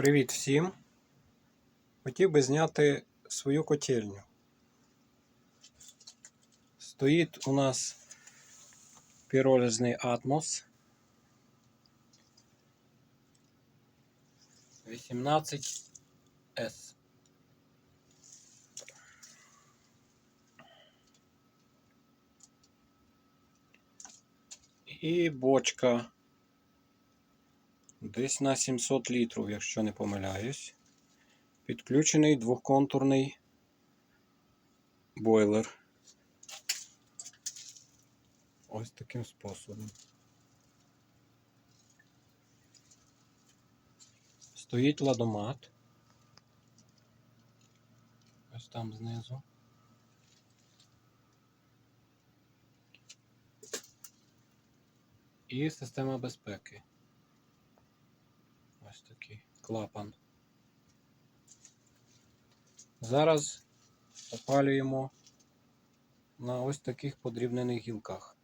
Привіт всім! Хотів би зняти свою котельню. Стоїть у нас піролізний Атмос 18С. І бочка Десь на 700 літрів, якщо не помиляюсь. Підключений двохконтурний бойлер. Ось таким способом. Стоїть ладомат. Ось там знизу. І система безпеки. Ось такий клапан. Зараз опалюємо на ось таких подрібнених гілках.